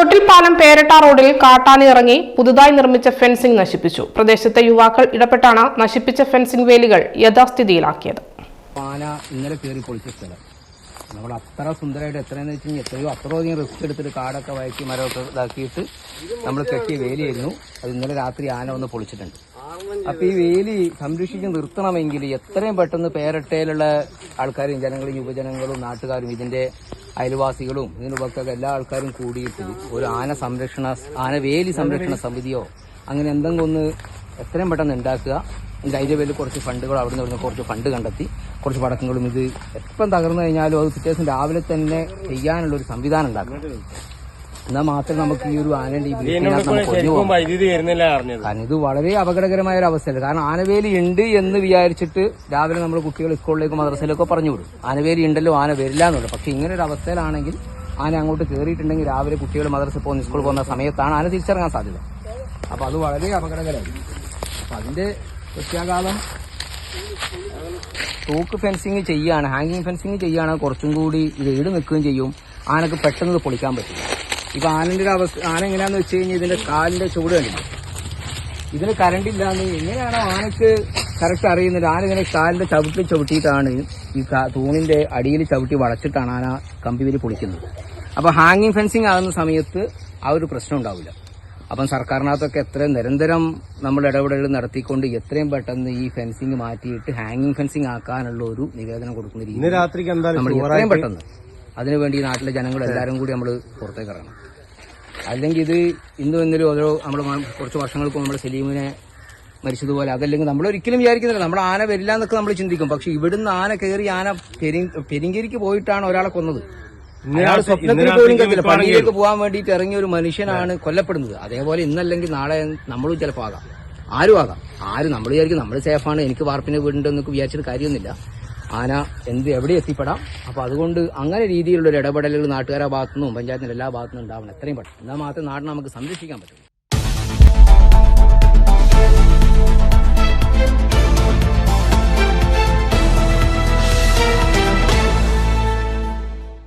തൊട്ടിൽപ്പാലം പേരട്ട റോഡിൽ കാട്ടാന ഇറങ്ങി പുതുതായി നിർമ്മിച്ച ഫെൻസിംഗ് നശിപ്പിച്ചു. പ്രദേശത്തെ യുവാക്കൾ ഇടപെട്ടാണ് നശിപ്പിച്ച ഫെൻസിംഗ് വേലികൾ യഥാസ്ഥിതിയിലാക്കിയത്. സ്ഥലം. നമ്മൾ അത്ര സുന്ദരമായിട്ട് എത്രയെന്ന് വെച്ച് കഴിഞ്ഞാൽ എത്രയോ അത്രയധികം റിസ്ക് എടുത്തിട്ട് കാടൊക്കെ വഴക്കി മരമൊക്കെ ഇതാക്കിയിട്ട് നമ്മൾ കെട്ടിയ വേലിയായിരുന്നു. അത് ഇന്നലെ രാത്രി ആന വന്ന് പൊളിച്ചിട്ടുണ്ട്. അപ്പൊ ഈ വേലി സംരക്ഷിച്ച് നിർത്തണമെങ്കിൽ എത്രയും പെട്ടെന്ന് പേരട്ടയിലുള്ള ആൾക്കാരും ജനങ്ങളും യുവജനങ്ങളും നാട്ടുകാരും ഇതിന്റെ അയൽവാസികളും ഇതിന് പുറത്തൊക്കെ എല്ലാ ആൾക്കാരും കൂടിയിട്ട് ഒരു ആന സംരക്ഷണ ആനവേലി സംരക്ഷണ സമിതിയോ അങ്ങനെ എന്തെങ്കിലും ഒന്ന് എത്രയും പെട്ടെന്ന് ഉണ്ടാക്കുക. ഇതിന്റെ അതിന്റെ പേരിൽ കുറച്ച് ഫണ്ടുകൾ അവിടെ നിന്ന് കുറച്ച് ഫണ്ട് കണ്ടെത്തി. കുറച്ച് പടക്കങ്ങളും ഇത് എപ്പം തകർന്നു കഴിഞ്ഞാലും അത് പിറ്റേ രാവിലെ തന്നെ ചെയ്യാനുള്ള ഒരു സംവിധാനം ഉണ്ടാക്കണം. എന്നാൽ മാത്രം നമുക്ക് ഈ ഒരു ആനയുടെ ഈ വൈദ്യുതി വരുന്നില്ല അറിഞ്ഞത്. കാരണം ഇത് വളരെ അപകടകരമായ ഒരു അവസ്ഥയല്ല? കാരണം ആനവേലി ഉണ്ട് എന്ന് വിചാരിച്ചിട്ട് രാവിലെ നമ്മൾ കുട്ടികൾ സ്കൂളിലേക്ക് മദ്രസയിലേക്കോ പറഞ്ഞു വിടും. ആനവേലി ഉണ്ടല്ലോ ആന വരില്ല എന്നുള്ളത് പക്ഷെ ഇങ്ങനെ ഒരു അവസ്ഥയിലാണെങ്കിൽ ആന അങ്ങോട്ട് കയറിയിട്ടുണ്ടെങ്കിൽ രാവിലെ കുട്ടികൾ മദ്രസ പോകുന്ന സ്കൂളിൽ പോകുന്ന സമയത്താണ് ആന തിരിച്ചിറങ്ങാൻ സാധ്യത. അപ്പൊ അത് വളരെ അപകടകരമായി അപ്പൊ അതിന്റെ പ്രത്യാഘാതം തൂക്ക് ഫെൻസിങ് ചെയ്യാണ് ഹാങ്ങിങ് ഫെൻസിങ് ചെയ്യാണ് കുറച്ചും കൂടി ഇത് ഈട് നിൽക്കുകയും ചെയ്യും. ആനക്ക് പെട്ടെന്ന് പൊളിക്കാൻ പറ്റും ഇപ്പൊ ആനന്റെ ഒരു അവസ്ഥ ആന എങ്ങനെയാന്ന് വെച്ച് കഴിഞ്ഞാൽ ഇതിന്റെ കാലിന്റെ ചൂട് കണ്ടില്ല? ഇതിന് കറണ്ട് ഇല്ലാന്ന് എങ്ങനെയാണോ ആനക്ക് കറക്റ്റ് അറിയുന്നത്? ആന ഇങ്ങനെ കാലിന്റെ ചവിട്ടി ചവിട്ടിയിട്ടാണ് ഈ തൂണിന്റെ അടിയിൽ ചവിട്ടി വളച്ചിട്ടാണ് ആന കമ്പി വരി പൊളിക്കുന്നത്. അപ്പൊ ഹാങ്ങിങ് ഫെൻസിങ് ആകുന്ന സമയത്ത് ആ ഒരു പ്രശ്നം ഉണ്ടാവില്ല. അപ്പം സർക്കാരിനകത്തൊക്കെ എത്രയും നിരന്തരം നമ്മൾ ഇടപെടലുകൾ നടത്തിക്കൊണ്ട് എത്രയും പെട്ടെന്ന് ഈ ഫെൻസിങ് മാറ്റിയിട്ട് ഹാങ്ങിങ് ഫെൻസിങ് ആക്കാനുള്ള ഒരു നിവേദനം കൊടുക്കുന്ന രീതി നമ്മൾ എത്രയും പെട്ടെന്ന് അതിനുവേണ്ടി നാട്ടിലെ ജനങ്ങൾ എല്ലാവരും കൂടി നമ്മൾ പുറത്തേക്ക് ഇറങ്ങണം. അല്ലെങ്കിൽ ഇത് ഇന്ന് എന്നൊരു ഓരോ നമ്മൾ കുറച്ച് വർഷങ്ങൾക്ക് നമ്മൾ സലീമിനെ മരിച്ചതുപോലെ അതല്ലെങ്കിൽ നമ്മൾ ഒരിക്കലും വിചാരിക്കുന്നില്ല. നമ്മൾ ആന വരില്ല എന്നൊക്കെ നമ്മൾ ചിന്തിക്കും. പക്ഷെ ഇവിടുന്ന് ആന കയറി ആന പെരി- പെരിങ്കരിക്ക് പോയിട്ടാണ് ഒരാളെ കൊന്നത്. അയാൾ സ്വപ്നത്തിൽ പോലും കത്തില്ല പണിയിലേക്ക് പോകാൻ വേണ്ടിയിട്ട് ഇറങ്ങിയ ഒരു മനുഷ്യനാണ് കൊല്ലപ്പെടുന്നത്. അതേപോലെ ഇന്നല്ലെങ്കിൽ നാളെ നമ്മളും ചിലപ്പോൾ ആകാം. ആരും ആകാം. ആരും നമ്മൾ വിചാരിക്കും നമ്മൾ സേഫാണ് എനിക്ക് വാർപ്പിന് വീടുണ്ടെന്നൊക്കെ വിചാരിച്ചിട്ട് കാര്യമൊന്നുമില്ല. ആന എന്ത് എവിടെ എത്തിപ്പെടാം? അപ്പൊ അതുകൊണ്ട് അങ്ങനെ രീതിയിലുള്ള ഇടപെടലുകൾ നാട്ടുകാരുടെ ഭാഗത്തുനിന്നും പഞ്ചായത്തിന്റെ എല്ലാ ഭാഗത്തുനിന്നും ഉണ്ടാവണം. എത്രയും പെട്ടെന്ന്. എന്നാൽ മാത്രമേ നാടിനെ നമുക്ക് സംരക്ഷിക്കാൻ പറ്റും